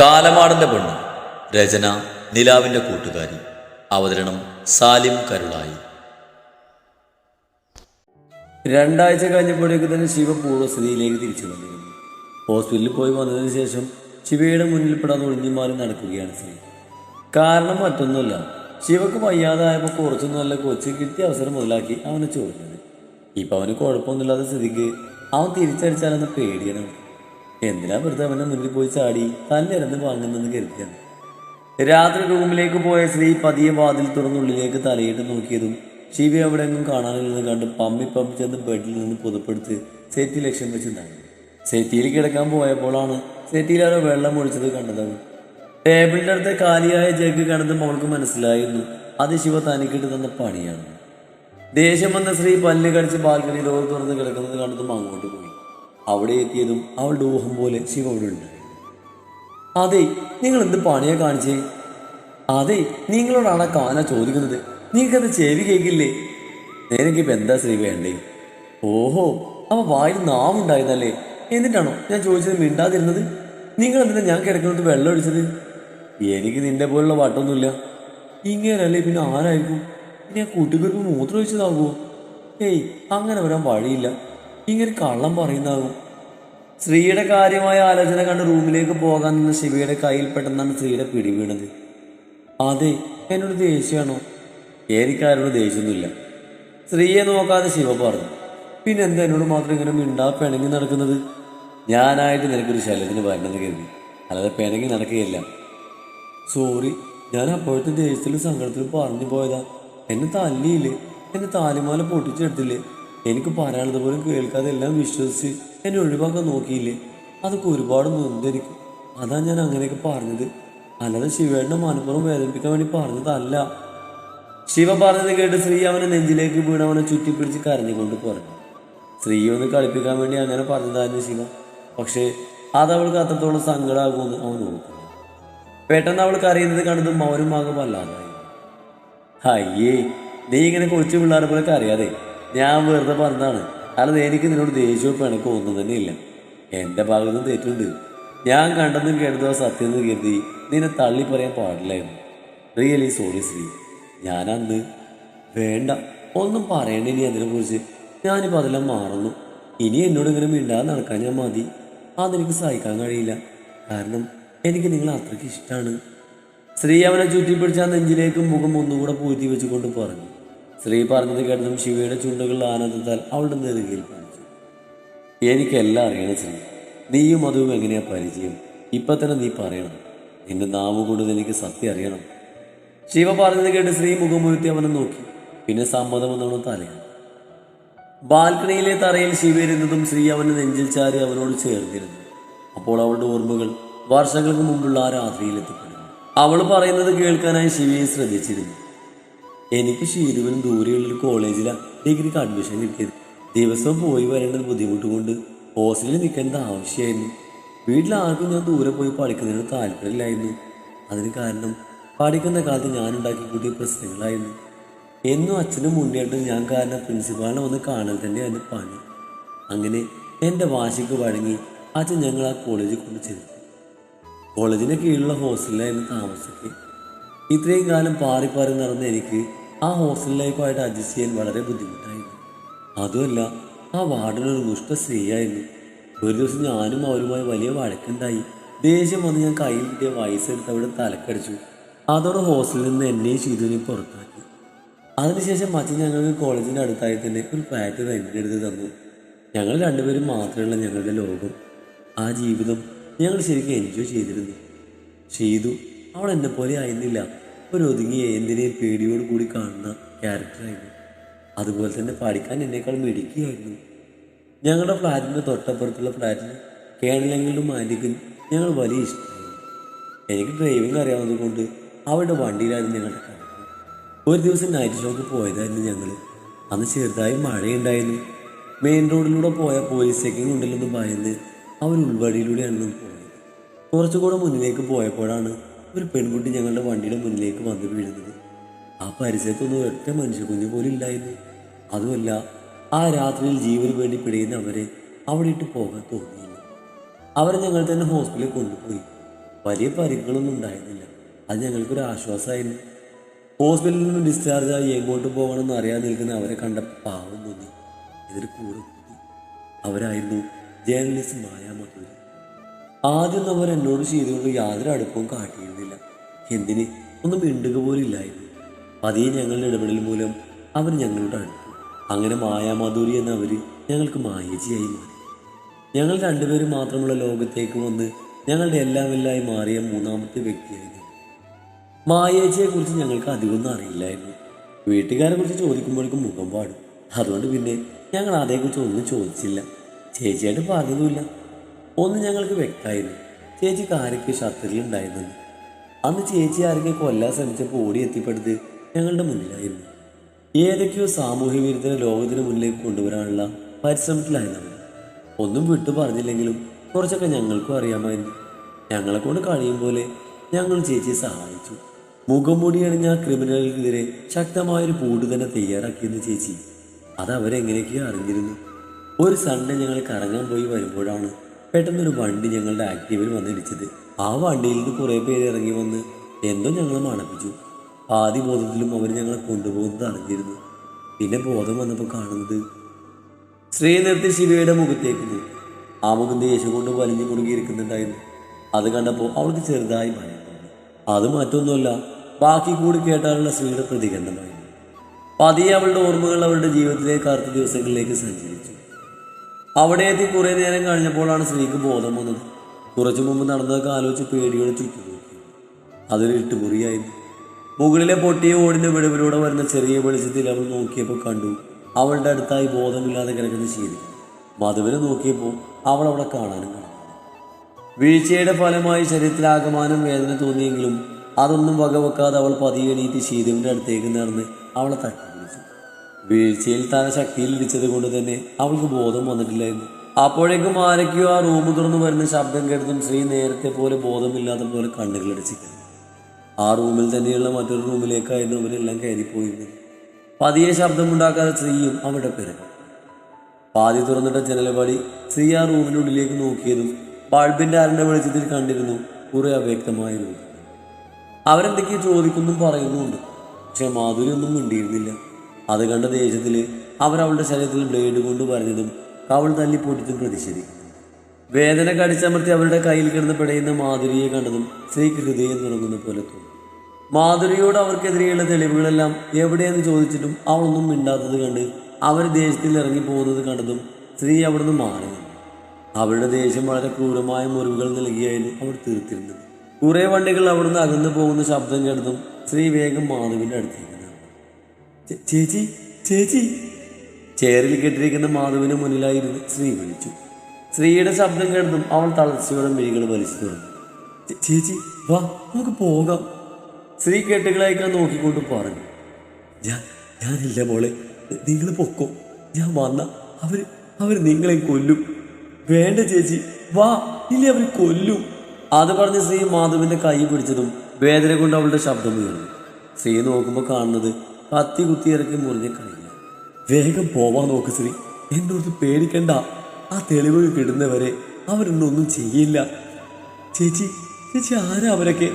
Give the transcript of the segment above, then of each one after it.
കാലമാടന്റെ പെണ്ണ്. രചന നിലാവിന്റെ കൂട്ടുകാരി. അവതരണം സാലിം കരുളായി. രണ്ടാഴ്ച കഴിഞ്ഞപ്പോഴേക്ക് തന്നെ ശിവ പൂർവസ്ഥിതിയിലേക്ക് തിരിച്ചു വന്നിരുന്നു. ഹോസ്പിറ്റലിൽ പോയി വന്നതിന് ശേഷം ശിവയുടെ മുന്നിൽ പെടാതെ ഒഴിഞ്ഞു മാറി നടക്കുകയാണ് സ്ത്രീ കാരണം മറ്റൊന്നുമല്ല ശിവക്ക് വയ്യാതായപ്പോൾ കുറച്ചു നല്ല കൊച്ച് കിട്ടിയ അവസരം മുതലാക്കി അവനെ ചോദിച്ചത്. ഇപ്പം അവന് കുഴപ്പമൊന്നുമില്ലാത്ത സ്ഥിതിക്ക് അവൻ തിരിച്ചടിച്ചാലെന്ന് പേടിയാണ് എന്തിനാ വെറുതെ അവന്റെ മുന്നിൽ പോയി ചാടി? തല്ലിറന്ന് വാങ്ങുന്നെന്ന് കരുതിയാണ് രാത്രി റൂമിലേക്ക് പോയ സ്ത്രീ പതിയെ വാതിൽ തുറന്നുള്ളിലേക്ക് തലയിട്ട് നോക്കിയതും ശിവി എവിടെയെങ്കിലും കാണാനില്ലെന്ന് കണ്ട് പമ്മി പമ്മി ചെന്ന് ബെഡിൽ നിന്ന് പുതപ്പെടുത്ത് സെറ്റി ലക്ഷ്യം വെച്ചിട്ടുണ്ടായിരുന്നു സെറ്റിയിൽ കിടക്കാൻ പോയപ്പോഴാണ് സെറ്റിയിൽ ആരോ വെള്ളം ഒഴിച്ചത് കണ്ടതാണ്. ടേബിളിന്റെ അടുത്ത് കാലിയായ ജഗ് കണ്ടതും അവൾക്ക് മനസ്സിലായിരുന്നു. അത് ശിവ തനിക്കിട്ട് തന്ന പണിയാണ്. ദേഷ്യം വന്ന സ്ത്രീ പല്ല് കടിച്ച് ബാൽക്കണിയിൽ ഓർ തുറന്ന് കിടക്കുന്നത് കണ്ടതും അങ്ങോട്ട് പോയി. അവിടെ എത്തിയതും അവളുടെ ഊഹം പോലെ ശിവ അവിടെ ഉണ്ടായി അതെ നിങ്ങൾ എന്ത് പണിയാ കാണിച്ചേ? അതെ നിങ്ങളോടാണ് കാന ചോദിക്കുന്നത്? നിങ്ങൾക്കത് ചെവി കേൾക്കില്ലേ? നിനക്കിപ്പോ എന്താ ശ്രീ വേണ്ടേ? ഓഹോ അവ വായിൽ നാവുണ്ടായിരുന്നല്ലേ? എന്നിട്ടാണോ ഞാൻ ചോദിച്ചത് മിണ്ടാതിരുന്നത്? നിങ്ങൾ എന്തിനാ ഞാൻ കിടക്കുന്നത് വെള്ളം ഒഴിച്ചത്? എനിക്ക് നിന്റെ പോലുള്ള വട്ടൊന്നുമില്ല ഇങ്ങനല്ലേ പിന്നെ ആരായിരിക്കും? ഇനി ആ കുട്ടികൾക്ക് മൂത്രം ഒഴിച്ചതാകുമോ ഏയ് അങ്ങനെ വരാൻ വഴിയില്ല. ഇങ്ങനെ കള്ളം പറയുന്നതാകും. സ്ത്രീയുടെ കാര്യമായ ആലോചന കണ്ട് റൂമിലേക്ക് പോകാൻ നിന്ന് ശിവയുടെ കയ്യിൽ പെട്ടെന്നാണ് സ്ത്രീയുടെ പിടിവീണത് അതെ എന്നോട് ദേഷ്യമാണോ എനിക്കാരോട് ദേഷ്യമൊന്നുമില്ല സ്ത്രീയെ നോക്കാതെ ശിവ പറഞ്ഞു പിന്നെ എന്താ എന്നോട് മാത്രം ഇങ്ങനെ മിണ്ടാ പിണങ്ങി നടക്കുന്നത്? ഞാനായിട്ട് നിനക്കൊരു ശല്യത്തിന് വരണമെന്ന് കരുതി. അല്ലാതെ പിണങ്ങി നടക്കുകയില്ല. സോറി ഞാൻ അപ്പോഴത്തെ ദേഷ്യത്തിലും സങ്കടത്തിലും പറഞ്ഞു പോയതാ. എന്നെ തല്ലിയില്ലേ? എന്നെ താലിമാല പൊട്ടിച്ചെടുത്തില്ലേ? എനിക്ക് പറയാനുള്ളത് പോലും കേൾക്കാതെ എല്ലാം വിശ്വസിച്ച് എന്നെ ഒഴിവാക്കാൻ നോക്കിയില്ലേ? അതൊക്കെ ഒരുപാട് നൊന്തെനിക്ക് അതാ ഞാൻ അങ്ങനെയൊക്കെ പറഞ്ഞത്. അല്ലാതെ ശിവേണ്ണ മനപ്പുറം വേദനിപ്പിക്കാൻ വേണ്ടി പറഞ്ഞതല്ല. ശിവ പറഞ്ഞത് കേട്ട് ശ്രീ അവനെ നെഞ്ചിലേക്ക് വീണ് അവനെ ചുറ്റിപ്പിടിച്ച് കരഞ്ഞുകൊണ്ട് പറഞ്ഞു സ്ത്രീ ഒന്ന് കളിപ്പിക്കാൻ വേണ്ടി അങ്ങനെ പറഞ്ഞതായിരുന്നു ശിവ പക്ഷേ അത് അവൾക്ക് അത്രത്തോളം സങ്കടമാകുമെന്ന് അവൻ നോക്കും പെട്ടെന്ന് അവൾക്ക് അറിയുന്നത് കണ്ടത് മൗനം ആകെ വല്ലാതായി. അയ്യേ നീ ഇങ്ങനെ കൊച്ചു പിള്ളേരെ പോലെ അറിയാതെ ഞാൻ വെറുതെ പറഞ്ഞതാണ്. അല്ലാതെ എനിക്ക് നിന്നോട് ദേഷ്യവും പിണക്കോ ഒന്നും തന്നെ ഇല്ല. എന്റെ ഭാഗത്തും തെറ്റുണ്ട്. ഞാൻ കണ്ടെന്നും കേട്ടതോ സത്യം എന്ന് കരുതി നിന്നെ തള്ളി പറയാൻ പാടില്ലായിരുന്നു. Really sorry Sree. ഞാൻ അന്ന് വേണ്ട ഒന്നും പറയണ്ട ഇനി അതിനെക്കുറിച്ച് ഞാനിപ്പോൾ അതെല്ലാം മാറുന്നു. ഇനി എന്നോട് ഇങ്ങനെ മിണ്ടാതെ നടക്കാൻ ഞാൻ മതി. അതെനിക്ക് സഹിക്കാൻ കഴിയില്ല. കാരണം എനിക്ക് നിങ്ങൾ അത്രയ്ക്ക് ഇഷ്ടമാണ് സ്ത്രീ അവനെ ചുറ്റിപ്പിടിച്ച നെഞ്ചിലേക്ക് മുഖം ഒന്നുകൂടെ പൂഴ്ത്തി വെച്ചുകൊണ്ട് പറഞ്ഞു. സ്ത്രീ പറഞ്ഞത് കേട്ടതും ശിവയുടെ ചുണ്ടുകൾ ആനന്ദത്താൽ അവളുടെ നെറുകയിൽ പതിച്ചു എനിക്കെല്ലാം അറിയണം ശ്രീ. നീയും അതും എങ്ങനെയാ പരിചയം? ഇപ്പൊ തന്നെ നീ പറയണം. നിന്റെ നാവ് കൊണ്ട് എനിക്ക് സത്യം അറിയണം. ശിവ പറഞ്ഞത് കേട്ട് സ്ത്രീ മുഖമുയർത്തി അവനെ നോക്കി. പിന്നെ സമ്മതം എന്നവൻ തലയാണ് ബാൽക്കണിയിലെ തറയിൽ ശിവയിരുന്നതും ശ്രീ അവന്റെ നെഞ്ചിൽ ചാരി അവനോട് ചേർന്നിരുന്നു. അപ്പോൾ അവളുടെ ഓർമ്മകൾ വർഷങ്ങൾക്ക് മുമ്പുള്ള ആ രാത്രിയിൽ എത്തിപ്പെടുന്നു. അവൾ പറയുന്നത് കേൾക്കാനായി ശിവയെ ശ്രദ്ധിച്ചിരുന്നു. എനിക്ക് ഷീരുവിനും ദൂരെയുള്ള ഒരു കോളേജിലാണ് ഡിഗ്രിക്ക് അഡ്മിഷൻ കിട്ടിയത്. ദിവസം പോയി വരേണ്ടത് ബുദ്ധിമുട്ട് കൊണ്ട് ഹോസ്റ്റലിൽ നിൽക്കേണ്ടത് ആവശ്യമായിരുന്നു. വീട്ടിൽ ആർക്കും ഞാൻ ദൂരെ പോയി പഠിക്കുന്നതിന് താല്പര്യമില്ലായിരുന്നു. അതിന് കാരണം പഠിക്കുന്ന കാലത്ത് ഞാൻ ഉണ്ടാക്കി കൂട്ടിയ പ്രശ്നങ്ങളായിരുന്നു. എന്നും അച്ഛനും മുന്നേറ്റും ഞാൻ കാരണം പ്രിൻസിപ്പാളിനെ ഒന്ന് കാണാൻ തന്നെയായിരുന്നു പണി. അങ്ങനെ എന്റെ വാശിക്ക് വഴങ്ങി അച്ഛൻ ഞങ്ങൾ ആ കോളേജിൽ കൊണ്ട് ചെന്നു കോളേജിന് കീഴിലുള്ള ഹോസ്റ്റലിലായിരുന്നു താമസിക്കുക ഇത്രയും കാലം പാറിപ്പാറി പാറി നടന്ന എനിക്ക് ആ ഹോസ്റ്റൽ ലൈഫായിട്ട് അഡ്ജസ്റ്റ് ചെയ്യാൻ വളരെ ബുദ്ധിമുട്ടായിരുന്നു അതുമല്ല ആ വാർഡിനൊരു ദുഷ്ട സ്ത്രീയായിരുന്നു. ഒരു ദിവസം ഞാനും അവരുമായി വലിയ വഴക്കുണ്ടായി. ദേഷ്യം വന്ന് ഞാൻ കയ്യിൽ കിട്ടിയ വയസ്സെടുത്ത് അവിടെ തലക്കടിച്ചു. അതോടെ ഹോസ്റ്റലിൽ നിന്ന് എന്നെയും ശീതുവിനെയും പുറത്താക്കി. അതിനുശേഷം അച്ഛൻ ഞങ്ങൾക്ക് കോളേജിന്റെ അടുത്തായി തന്നെ ഒരു ഫ്ലാറ്റ് റെന്റിനെടുത്ത് തന്നു. ഞങ്ങൾ രണ്ടുപേരും മാത്രമുള്ള ഞങ്ങളുടെ ലോകം. ആ ജീവിതം ഞങ്ങൾ ശരിക്കും എൻജോയ് ചെയ്തിരുന്നു. ഷീതു അവൾ എന്നെ പോലെ ആയിരുന്നില്ല. ഒരു ഒതുങ്ങിയ എന്തിനേയും പേടിയോട് കൂടി കാണുന്ന ക്യാരക്ടറായിരുന്നു അതുപോലെ തന്നെ പഠിക്കാൻ എന്നേക്കാൾ മിടുക്കിയായിരുന്നു. ഞങ്ങളുടെ ഫ്ലാറ്റിന്റെ തൊട്ടപ്പുറത്തുള്ള ഫ്ലാറ്റിന് കേണലെങ്കിലും മാലിക്കും ഞങ്ങൾ വലിയ ഇഷ്ടമായിരുന്നു. എനിക്ക് ഡ്രൈവിംഗ് അറിയാവുന്നത് കൊണ്ട് അവരുടെ വണ്ടിയിലായിരുന്നു ഞങ്ങളുടെ കിടപ്പ് ഒരു ദിവസം നൈറ്റ് ഷോക്ക് പോയതായിരുന്നു ഞങ്ങൾ അന്ന് ചെറുതായി മഴയുണ്ടായിരുന്നു. മെയിൻ റോഡിലൂടെ പോയ പോലീസ് ചെക്കിംഗ് ഉണ്ടല്ലെന്ന് ഭയന്ന് അവർ ഉൾവഴിയിലൂടെയാണ് പോയത്. കുറച്ചുകൂടെ മുന്നിലേക്ക് പോയപ്പോഴാണ് ഒരു പെൺകുട്ടി ഞങ്ങളുടെ വണ്ടിയുടെ മുന്നിലേക്ക് വന്ന് വീഴുന്നത്. ആ പരിസരത്തൊന്നും ഒറ്റ മനുഷ്യ കുഞ്ഞു പോലും ഇല്ലായിരുന്നു. അതുമല്ല ആ രാത്രിയിൽ ജീവന് വേണ്ടി പിടിയുന്ന അവരെ അവിടെ ഇട്ട് പോകാൻ തോന്നിയില്ല. അവരെ ഞങ്ങൾ തന്നെ ഹോസ്പിറ്റലിൽ കൊണ്ടുപോയി. വലിയ പരിക്കുകളൊന്നും ഉണ്ടായിരുന്നില്ല. അത് ഞങ്ങൾക്കൊരു ആശ്വാസമായിരുന്നു. ഹോസ്പിറ്റലിൽ നിന്ന് ഡിസ്ചാർജ് ആയി എങ്ങോട്ട് പോകണമെന്ന് അറിയാൻ നിൽക്കുന്ന അവരെ കണ്ട പാവം തോന്നി ഇതൊരു കൂടെ കൂടി അവരായിരുന്നു ജേർണലിസ്റ്റ് മായാ മധുരി ആദ്യം അവർ എന്നോട് ചെയ്തുകൊണ്ട് യാതൊരു അടുപ്പവും കാട്ടിയിരുന്നില്ല. എന്തിന്? ഒന്നും മിണ്ടുക പോലും ഇല്ലായിരുന്നു പതിയെ ഞങ്ങളുടെ ഇടപെടൽ മൂലം അവർ ഞങ്ങളുടെ അടുത്തു. അങ്ങനെ മായാമാധുരി എന്ന അവർ ഞങ്ങൾക്ക് മായേജിയായി മാറി. ഞങ്ങൾ രണ്ടുപേരും മാത്രമുള്ള ലോകത്തേക്ക് വന്ന് ഞങ്ങളുടെ എല്ലാം എല്ലായി മാറിയ മൂന്നാമത്തെ വ്യക്തിയായിരുന്നു. മായേജിയെ കുറിച്ച് ഞങ്ങൾക്ക് അധികമൊന്നും അറിയില്ലായിരുന്നു. വീട്ടുകാരെ കുറിച്ച് ചോദിക്കുമ്പോഴേക്കും മുഖം പാടും. അതുകൊണ്ട് പിന്നെ ഞങ്ങൾ അതേക്കുറിച്ച് ഒന്നും ചോദിച്ചില്ല. ചേച്ചിയായിട്ട് പറഞ്ഞതുമില്ല. ഒന്ന് ഞങ്ങൾക്ക് വ്യക്തമായിരുന്നു ചേച്ചിക്ക് ആരൊക്കെ ശത്രുക്കളുണ്ടായിരുന്നു അന്ന് ചേച്ചി ആരൊക്കെ കൊല്ലാൻ ശ്രമിച്ചപ്പോൾ ഓടി എത്തിപ്പെടുത്ത് ഞങ്ങളുടെ മുന്നിലായിരുന്നു. ഏതൊക്കെയോ സാമൂഹ്യ വിരുദ്ധന ലോകത്തിന് മുന്നിലേക്ക് കൊണ്ടുവരാനുള്ള പരിശ്രമത്തിലായിരുന്നു ഒന്നും വിട്ടു പറഞ്ഞില്ലെങ്കിലും കുറച്ചൊക്കെ ഞങ്ങൾക്കും അറിയാമായിരുന്നു. ഞങ്ങളെ കൊണ്ട് കഴിയും പോലെ ഞങ്ങൾ ചേച്ചിയെ സഹായിച്ചു. മുഖംമൂടി അണിഞ്ഞ ആ ക്രിമിനലുകൾക്കെതിരെ ശക്തമായൊരു പൂട്ട് തന്നെ തയ്യാറാക്കിയെന്ന് ചേച്ചി. അത് അവരെങ്ങനെയൊക്കെയോ അറിഞ്ഞിരുന്നു. ഒരു സൺഡേ ഞങ്ങൾ കറങ്ങാൻ പോയി വരുമ്പോഴാണ് പെട്ടെന്നൊരു വണ്ടി ഞങ്ങളുടെ ആക്റ്റീവിൽ വന്നിടിച്ചത് ആ വണ്ടിയിൽ നിന്ന് കുറേ പേര് ഇറങ്ങി വന്ന് എന്തോ ഞങ്ങളെ മണപ്പിച്ചു. ആദ്യ ബോധത്തിലും അവർ ഞങ്ങളെ കൊണ്ടുപോകുന്നത് അറിഞ്ഞിരുന്നു. പിന്നെ ബോധം വന്നപ്പോൾ കാണുന്നത് ശ്രീ നിർത്തി ശിവയുടെ മുഖത്തേക്ക് ആ മുഖം ദേഷ്യം കൊണ്ട് വലിഞ്ഞു മുറുകിയിരിക്കുന്നുണ്ടായിരുന്നു അത് കണ്ടപ്പോൾ അവൾക്ക് ചെറുതായി ഭയം അത് മറ്റൊന്നുമല്ല ബാക്കി കൂടി കേട്ടാലുള്ള ശ്രീയുടെ പ്രതികരണമായിരുന്നു. പതിയെ അവളുടെ ഓർമ്മകൾ അവളുടെ ജീവിതത്തിലെ കറുത്ത ദിവസങ്ങളിലേക്ക് സഞ്ചരിച്ചു. അവിടെ എത്തി കുറേ നേരം കഴിഞ്ഞപ്പോഴാണ് സ്ത്രീക്ക് ബോധം വന്നത്. കുറച്ചു മുമ്പ് നടന്നതൊക്കെ ആലോചിച്ച് പേടിയോടെ ചുറ്റും നോക്കി. അതൊരു ഇട്ടുമുറിയായിരുന്നു മുകളിലെ പൊട്ടിയ ഓടിന്റെ വിടവിലൂടെ വരുന്ന ചെറിയ വെളിച്ചത്തിൽ അവൾ നോക്കിയപ്പോൾ കണ്ടു അവളുടെ അടുത്തായി ബോധമില്ലാതെ കിടക്കുന്ന ശീലി. മധുവിനെ നോക്കിയപ്പോൾ അവൾ അവിടെ കാണാനും കണ്ടു. വീഴ്ചയുടെ ഫലമായി ശരീരത്തിലാകമാനം വേദന തോന്നിയെങ്കിലും അതൊന്നും വകവെക്കാതെ അവൾ പതിയെണീറ്റ് ശീതവിന്റെ അടുത്തേക്ക് നടന്ന് അവളെ തട്ടി വീഴ്ചയിൽ താൻ ശക്തിയിൽ ഇടിച്ചത് കൊണ്ട് തന്നെ അവൾക്ക് ബോധം വന്നിട്ടില്ലായിരുന്നു. അപ്പോഴേക്കും ആരൊക്കെയോ ആ റൂം തുറന്നു വരുന്ന ശബ്ദം കേട്ടതും ശ്രീ നേരത്തെ പോലെ ബോധമില്ലാത്ത പോലെ കണ്ണുകളടിച്ചിരുന്നു ആ റൂമിൽ തന്നെയുള്ള മറ്റൊരു റൂമിലേക്കായിരുന്നു അവരെല്ലാം കയറിപ്പോയിരുന്നത്. പതിയെ ശബ്ദമുണ്ടാക്കാതെ സ്ത്രീയും അവിടെ പിറകു പാതി തുറന്നിട്ട ജനലപാടി സ്ത്രീ ആ റൂമിനുള്ളിലേക്ക് നോക്കിയതും ബൾബിന്റെ അരണ്ട വെളിച്ചത്തിൽ കണ്ടിരുന്നു കുറെ അവ്യക്തമായ രൂപം അവരെന്തൊക്കെയോ ചോദിക്കുന്നും പറയുന്നുമുണ്ട്. പക്ഷെ മാധുരി ഒന്നും മിണ്ടിയിരുന്നില്ല. അത് കണ്ട ദേഷ്യത്തിൽ അവരവളുടെ ശരീരത്തിൽ ബ്ലേഡ് കൊണ്ട് പറഞ്ഞതും കവൾ തല്ലി പൊട്ടിച്ചും പ്രതിഷേധിക്കുന്നു വേദന കടിച്ചമർത്തി അവരുടെ കയ്യിൽ കിടന്ന് പിടയുന്ന മാധുരിയെ കണ്ടതും സ്ത്രീക്ക് ഹൃദയം തുടങ്ങുന്ന പോലെ തോന്നി. മാധുരിയോട് അവർക്കെതിരെയുള്ള തെളിവുകളെല്ലാം എവിടെയെന്ന് ചോദിച്ചിട്ടും അവളൊന്നും മിണ്ടാത്തത് കണ്ട് അവർ ദേഷ്യത്തിൽ ഇറങ്ങി പോകുന്നത് കണ്ടതും സ്ത്രീ അവിടുന്ന് മാറി അവളുടെ ദേഷ്യം വളരെ ക്രൂരമായ മുറിവുകൾ നൽകിയായിരുന്നു അവർ തീർത്തിരുന്നത്. കുറേ വണ്ടികൾ അവിടുന്ന് അകന്നു പോകുന്ന ശബ്ദം കേട്ടതും സ്ത്രീ വേഗം മാധുവിന്റെ അടുത്തേക്ക് നടന്നു "ചേ- ചേച്ചി ചേച്ചി. ചേറിൽ കെട്ടിരിക്കുന്ന മാധുവിന് മുന്നിലായിരുന്നു സ്ത്രീ വിളിച്ചു. സ്ത്രീയുടെ ശബ്ദം കേട്ടതും അവൾ തളർച്ചയോടെ മിഴികൾ വലിച്ചു തുറന്നു. ചേച്ചി വാ നമുക്ക് പോകാം. സ്ത്രീ കെട്ടുകളേക്കാൾ നോക്കിക്കൊണ്ട് പറഞ്ഞു. ഞാൻ ഞാനില്ല മോളെ നിങ്ങൾ പൊക്കോ. ഞാൻ വന്ന അവർ അവർ നിങ്ങളെ കൊല്ലും. വേണ്ട ചേച്ചി വാ ഇല്ല അവർ കൊല്ലും. അത് പറഞ്ഞ് ശ്രീ മാധവിന്റെ കൈ പിടിച്ചതും വേദന കൊണ്ട് അവളുടെ ശബ്ദം ഉയർന്നു. ശ്രീ നോക്കുമ്പോൾ കാണുന്നത് കത്തി കുത്തി ഇറക്കി മുറിഞ്ഞ് കൈയില്ല വേഗം പോവാൻ നോക്ക് ശ്രീ എന്നോട് പേടിക്കണ്ട. ആ തെളിവ് കിടുന്നവരെ അവരൊന്നും ചെയ്യില്ല. ചേച്ചി ചേച്ചി ആരാ അവരൊക്കെ?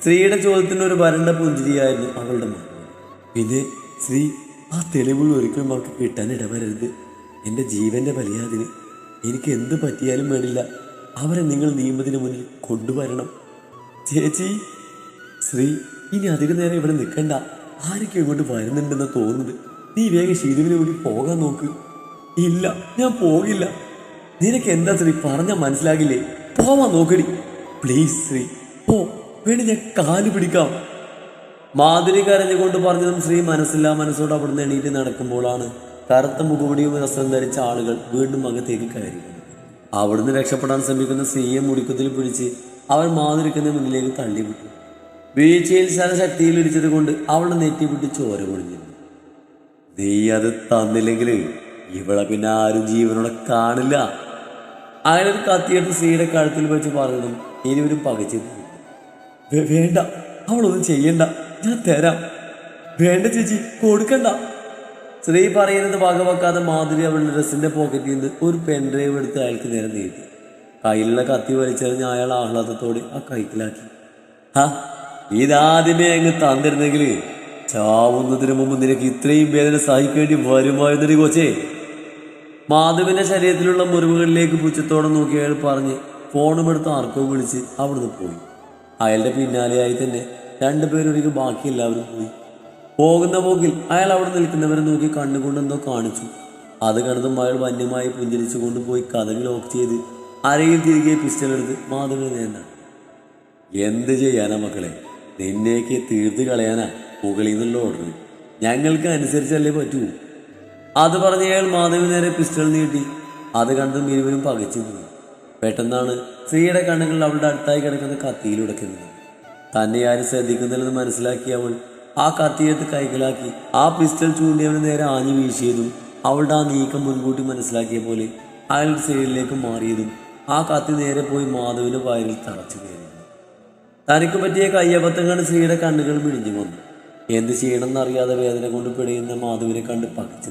സ്ത്രീയുടെ ചോദ്യത്തിന് ഒരു വരണ്ട പുഞ്ചിരിയായിരുന്നു അവളുടെ മറുപടി പിന്നെ സ്ത്രീ ആ തെളിവുകൾ ഒരിക്കലും അവൾക്ക് കിട്ടാൻ ഇടവരരുത്. എന്റെ ജീവന്റെ ബലിയാതിന് എനിക്ക് എന്ത് പറ്റിയാലും വേണ്ടില്ല. അവരെ നിങ്ങൾ നിയമത്തിന് മുന്നിൽ കൊണ്ടുവരണം. ചേച്ചി ശ്രീ ഇനി അധികം നേരം ഇവിടെ നിൽക്കണ്ട. ആരൊക്കെ ഇങ്ങോട്ട് വരുന്നുണ്ടെന്ന് തോന്നുന്നത്. നീ വേഗം ശീലുവിനെ കൂടി പോകാൻ നോക്ക്. ഇല്ല ഞാൻ പോകില്ല. നിനക്ക് എന്താ ശ്രീ? പറഞ്ഞാൽ മനസ്സിലാകില്ലേ? പോവാൻ നോക്കടി. പ്ലീസ് ശ്രീ പോ. വേണി ഞാൻ കാൽ പിടിക്കാം. മാധുരി കരഞ്ഞുകൊണ്ട് പറഞ്ഞതും ശ്രീ മനസ്സില്ല മനസ്സോട് അവിടുന്ന് എണീറ്റ് നടക്കുമ്പോഴാണ് കറുത്ത മുഖപടിയും വസ്ത്രം ധരിച്ച ആളുകൾ വീണ്ടും അകത്തേക്ക് കയറി. അവിടുന്ന് രക്ഷപ്പെടാൻ ശ്രമിക്കുന്ന സ്ത്രീയെ മുടിക്കത്തിൽ പിടിച്ച് അവൻ മാധുരിക്കുന്ന മുന്നിലേക്ക് തള്ളിവിട്ടു. വീഴ്ചയിൽ ശക്തിയിൽ ഇടിച്ചത് കൊണ്ട് അവളുടെ നെറ്റി പിടിച്ച് ചോര പൊടിഞ്ഞിരുന്നു നീ അത് തന്നില്ലെങ്കിൽ ഇവിടെ പിന്നെ ആരും ജീവനോടെ കാണില്ല. അങ്ങനെ ഒരു കത്തിയെടുത്ത് സ്ത്രീയുടെ കഴുത്തിൽ വെച്ച് പറഞ്ഞതും ഇരുവരും പകച്ചു വേണ്ട. അവളൊന്നും ചെയ്യണ്ട. ഞാൻ തരാം. വേണ്ട ചേച്ചി കൊടുക്കണ്ട. സ്ത്രീ പറയുന്നത് വകവെക്കാതെ മാധുരി അവളുടെ ഡ്രസ്സിന്റെ പോക്കറ്റിൽ നിന്ന് ഒരു പെൻഡ്രൈവ് എടുത്ത് അയാൾക്ക് നേരെ നീട്ടി. കയ്യിലുള്ള കത്തി വലിച്ചെറിഞ്ഞ് അയാൾ ആഹ്ലാദത്തോടെ ആ കൈക്കിലാക്കി ഹാ ഇതാദ്യമേ അങ്ങ് തന്നിരുന്നെങ്കിൽ ചാവുന്നതിന് മുമ്പ് നിനക്ക് ഇത്രയും വേദന സഹിക്കേണ്ടി വരുമായിരുന്നൊരു കൊച്ചേ. മാധവിന്റെ ശരീരത്തിലുള്ള മുറിവുകളിലേക്ക് പുച്ഛത്തോടെ നോക്കി അയാൾ പറഞ്ഞ് ഫോണും എടുത്ത് ആർക്കോ വിളിച്ച് അവിടുന്ന് പോയി. അയാളുടെ പിന്നാലെയായി തന്നെ രണ്ടുപേരൊഴികെ ബാക്കി എല്ലാവരും പോയി. പോകുന്ന പോക്കിൽ അയാൾ അവിടെ നിൽക്കുന്നവരെ നോക്കി കണ്ണുകൊണ്ട് എന്തോ കാണിച്ചു. അത് കണ്ടതും അയാൾ വന്യമായി പുഞ്ചരിച്ചു കൊണ്ടുപോയി കഥകൾ ലോക്ക് ചെയ്ത് അരയിൽ തിരികെ പിസ്റ്റൾ എടുത്ത് മാധവിനെ നേരിടാണ് എന്ത് ചെയ്യാനാ മക്കളെ? നിന്നേക്ക് തീർത്ത് കളയാനാ മുകളിൽ നിന്നുള്ള ഓർഡർ ഞങ്ങൾക്ക് അനുസരിച്ചല്ലേ പറ്റൂ. അത് പറഞ്ഞ അയാൾ മാധവി നേരെ പിസ്റ്റൾ നീട്ടി. അത് കണ്ടും ഇരുവരും പകച്ചു നിന്നു. പെട്ടെന്നാണ് സ്ത്രീയുടെ കണ്ണുകളിൽ അവളുടെ അടുത്തായി കിടക്കുന്ന കത്തിയിൽ ഉടക്കുന്നത്. തന്നെ ആരും ശ്രദ്ധിക്കുന്നില്ലെന്ന് മനസ്സിലാക്കി അവൾ ആ കത്തിയെടുത്ത് കൈകളാക്കി ആ പിസ്റ്റൾ ചൂണ്ടിയവന് നേരെ ആഞ്ഞു വീശിയതും അവളുടെ ആ നീക്കം മുൻകൂട്ടി മനസ്സിലാക്കിയ പോലെ അയാൾ സൈഡിലേക്ക് മാറിയതും ആ കത്തി നേരെ പോയി മാധവിന്റെ വയറിൽ തറച്ചു കയറി. തനിക്ക് പറ്റിയ കണ്ട് സ്ത്രീയുടെ കണ്ണുകൾ മിഴിഞ്ഞു വന്നു എന്ത് ചെയ്യണമെന്നറിയാതെ വേദന കൊണ്ട് പിടയുന്ന മാധുവിനെ കണ്ട് പകച്ചു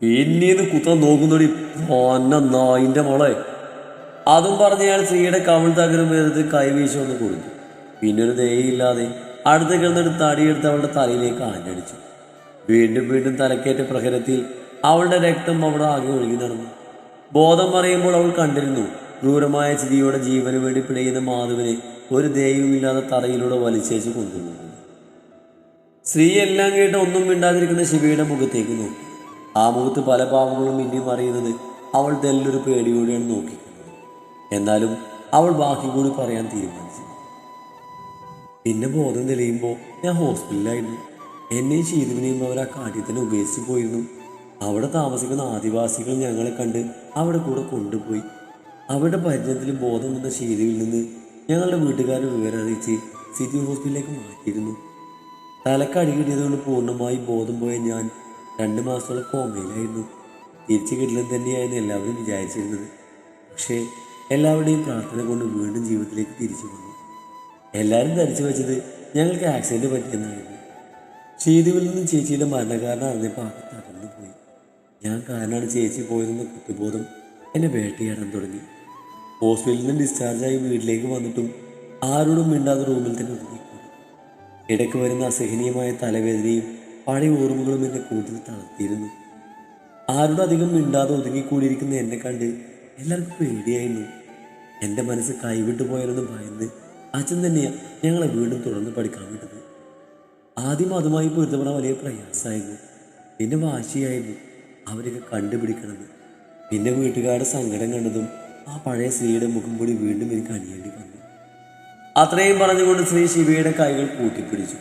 പിന്നീട് കുത്താൻ നോക്കുന്നൊടി പൊന്ന നായിന്റെ മോളെ. അതും പറഞ്ഞയാൾ സ്ത്രീയുടെ കവിൾ തകരും വേദത്തിൽ കൈവീശം ഒന്ന് കൊടുത്തു. പിന്നെ ഒരു ദയയില്ലാതെ അടുത്ത് കിടന്നെടുത്ത് അടിയെടുത്ത് അവളുടെ തലയിലേക്ക് ആഞ്ഞടിച്ചു. വീണ്ടും വീണ്ടും തലക്കേറ്റ പ്രഹരത്തിൽ അവളുടെ രക്തം അവിടെ ആകെ ഒഴുകി നടന്നു. ബോധം പറയുമ്പോൾ അവൾ കണ്ടിരുന്നു ക്രൂരമായ ചിരിയോടെ ജീവന് വേണ്ടി പിടയുന്ന മാധവനെ ഒരു ദൈവമില്ലാതെ തറയിലൂടെ വലിച്ചേച്ച് കൊണ്ടുപോകുന്നു സ്ത്രീ എല്ലാം കേട്ട് ഒന്നും മിണ്ടാതിരിക്കുന്ന ശിവയുടെ മുഖത്തേക്ക് നോക്കി. ആ മുഖത്ത് പല പാവങ്ങളും ഇനിയും അറിയുന്നത് അവൾ തെല്ലൊരു പേടിയോടെയാണ് നോക്കി എന്നാലും അവൾ ബാക്കി കൂടി പറയാൻ തീരുമാനിച്ചു. പിന്നെ ബോധം തെളിയുമ്പോൾ ഞാൻ ഹോസ്പിറ്റലിലായിരുന്നു. എന്നെയും ശീതുവിനെയും അവർ ആ കാട്ടിൽ ഉപേക്ഷിച്ച് പോയിരുന്നു. അവിടെ താമസിക്കുന്ന ആദിവാസികൾ ഞങ്ങളെ കണ്ട് അവിടെ കൂടെ കൊണ്ടുപോയി. അവരുടെ പരിചയത്തിൽ ബോധം വന്ന ശീലയിൽ നിന്ന് ഞങ്ങളുടെ വീട്ടുകാരെ വിവരം അറിയിച്ച് സിറ്റി ഹോസ്പിറ്റലിലേക്ക് മാറ്റിയിരുന്നു. തലക്കടി കിട്ടിയതുകൊണ്ട് പൂർണമായി ബോധം പോയ ഞാൻ രണ്ട് മാസത്തോളം കോമയിലായിരുന്നു. തിരിച്ചു കിട്ടില്ലെന്ന് തന്നെയായിരുന്നു എല്ലാവരും വിചാരിച്ചിരുന്നത്. പക്ഷേ എല്ലാവരുടെയും പ്രാർത്ഥന കൊണ്ട് വീണ്ടും ജീവിതത്തിലേക്ക് തിരിച്ചു വന്നു. എല്ലാവരും ധരിച്ചു വെച്ചത് ഞങ്ങൾക്ക് ആക്സിഡന്റ് പറ്റിയെന്നായിരുന്നു. ഷീതുവിൽ നിന്നും ചേച്ചിയുടെ മരണകാരണം അറിഞ്ഞപ്പോൾ ആകെ തകർന്നു പോയി ഞാൻ കാരണമാണ് ചേച്ചി പോയതെന്ന കുറ്റബോധം എന്നെ വേട്ടയാടാൻ തുടങ്ങി. ഹോസ്പിറ്റലിൽ നിന്ന് ഡിസ്ചാർജായി വീട്ടിലേക്ക് വന്നിട്ടും ആരോടും മിണ്ടാതെ റൂമിൽ തന്നെ ഒതുങ്ങിക്കൂടി ഇടയ്ക്ക് വരുന്ന അസഹനീയമായ തലവേദനയും പഴയ ഓർമ്മകളും എന്നെ കൂടുതൽ തളർത്തിയിരുന്നു. ആരോടും അധികം മിണ്ടാതെ ഒതുങ്ങിക്കൂടിയിരിക്കുന്ന എന്നെ കണ്ട് എല്ലാവർക്കും പേടിയായിരുന്നു. എന്റെ മനസ്സ് കൈവിട്ടു പോയാലെന്ന് ഭയന്ന് അച്ഛൻ തന്നെയാണ് ഞങ്ങളെ വീണ്ടും തുടർന്ന് പഠിക്കാൻ വിട്ടത്. ആദ്യം അതുമായി പൊരുത്തപ്പെടാൻ വലിയ പ്രയാസമായിരുന്നു. പിന്നെ വാശിയായിരുന്നു അവരൊക്കെ കണ്ടുപിടിക്കണമെന്ന്. പിന്നെ വീട്ടുകാരുടെ സങ്കടം കണ്ടതും ആ പഴയ സ്ത്രീയുടെ മുഖം കൂടി വീണ്ടും എനിക്ക് അണിയേണ്ടി വന്നു. അത്രയും പറഞ്ഞുകൊണ്ട് ശ്രീ ശിവയുടെ കൈകൾ കൂട്ടിപ്പിടിച്ചു.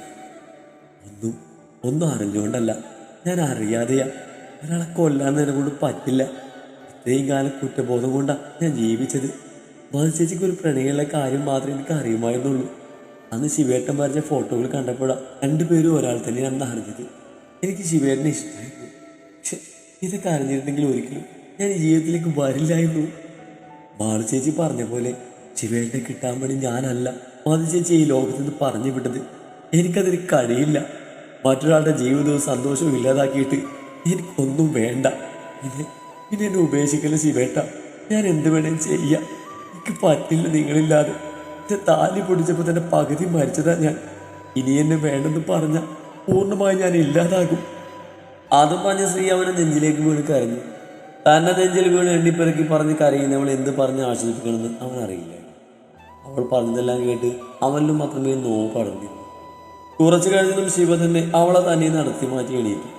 ഒന്നും ഒന്നും അറിഞ്ഞുകൊണ്ടല്ല. ഞാൻ അറിയാതെയാ. ഒരാളെ കൊല്ലാന്ന് എന്നെ കൊണ്ട് പറ്റില്ല. ഇത്രയും കാലം കുറ്റബോധം കൊണ്ടാണ് ഞാൻ ജീവിച്ചത്. ചേച്ചിക്ക് ഒരു പ്രണയമുള്ള കാര്യം മാത്രമേ എനിക്ക് അറിയുമായിരുന്നുള്ളൂ. അന്ന് ശിവേട്ടൻ വരച്ച ഫോട്ടോകൾ കണ്ടപ്പോഴാണ് രണ്ടുപേരും ഒരാൾ തന്നെയാണെന്ന് അറിഞ്ഞത്. എനിക്ക് ശിവേട്ടനെ ഇഷ്ടമായിരുന്നു. പക്ഷെ ഇതൊക്കെ അറിഞ്ഞിരുന്നെങ്കിൽ ഒരിക്കലും ഞാൻ ജീവിതത്തിലേക്ക് വരില്ലായിരുന്നു. മാളു ചേച്ചി പറഞ്ഞ പോലെ ശിവേട്ടനെ കിട്ടാൻ വേണ്ടി ഞാനല്ല ബാലു ചേച്ചി ഈ ലോകത്ത് നിന്ന് പറഞ്ഞു വിട്ടത്. എനിക്കതിന് കഴിയില്ല. മറ്റൊരാളുടെ ജീവിതവും സന്തോഷവും ഇല്ലാതാക്കിയിട്ട് എനിക്കൊന്നും വേണ്ട. പിന്നെ പിന്നെ എന്നെ ഉപേക്ഷിക്കൽ ശിവേട്ട? ഞാൻ എന്ത് വേണേലും ചെയ്യാം. എനിക്ക് പറ്റില്ല നിങ്ങളില്ലാതെ. എന്റെ താലി പൊടിച്ചപ്പോൾ തന്നെ പകുതി മരിച്ചതാ ഞാൻ. ഇനി എന്നെ വേണ്ടെന്ന് പറഞ്ഞാൽ പൂർണമായി ഞാൻ ഇല്ലാതാകും. അതും പറഞ്ഞ ശ്രീ അവനെ നെഞ്ചിലേക്ക് വീണ് കരഞ്ഞു. തന്നെ നെഞ്ചിൽ വീണ് എണ്ണിപ്പെറുക്കി പറഞ്ഞ് നമ്മൾ എന്ത് പറഞ്ഞ് ആശ്വസിപ്പിക്കണമെന്ന് അവൻ അറിയില്ല അവൾ പറഞ്ഞതെല്ലാം കേട്ട് അവനിലും മാത്രമേ നോവ് പറഞ്ഞു കുറച്ചു കഴിഞ്ഞതും ശിവ തന്നെ അവളെ തന്നെ നടത്തി മാറ്റി എണീറ്റു.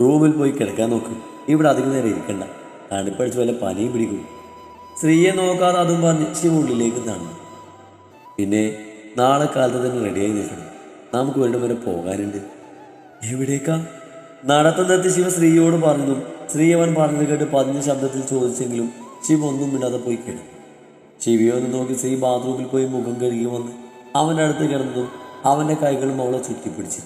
റൂമിൽ പോയി കിടക്കാൻ നോക്ക്. ഇവിടെ അധികം നേരം ഇരിക്കണ്ട. തണുപ്പടിച്ച് വല്ല പനിയും പിടിക്കും. സ്ത്രീയെ നോക്കാതെ അതും പറഞ്ഞ് ശിവ ഉള്ളിലേക്ക് നടന്നു. പിന്നെ നാളെ കാലത്ത് തന്നെ റെഡിയായി നിൽക്കണം. നമുക്ക് വീണ്ടും വരെ പോകാനുണ്ട്. എവിടേക്കാ? നടത്തുന്നെത്തി ശിവ സ്ത്രീയോട് പറഞ്ഞു സ്ത്രീ അവൻ പറഞ്ഞത് കേട്ട് പതിഞ്ഞ ശബ്ദത്തിൽ ചോദിച്ചെങ്കിലും ശിവ ഒന്നും മിണ്ടാതെ പോയി കിടന്നു. ശിവയെ ഒന്ന് നോക്കി സ്ത്രീ ബാത്റൂമിൽ പോയി മുഖം കഴുകി വന്ന് അവന്റെ അടുത്ത് കിടന്നതും അവന്റെ കൈകളും അവളെ ചുറ്റിപ്പിടിച്ചു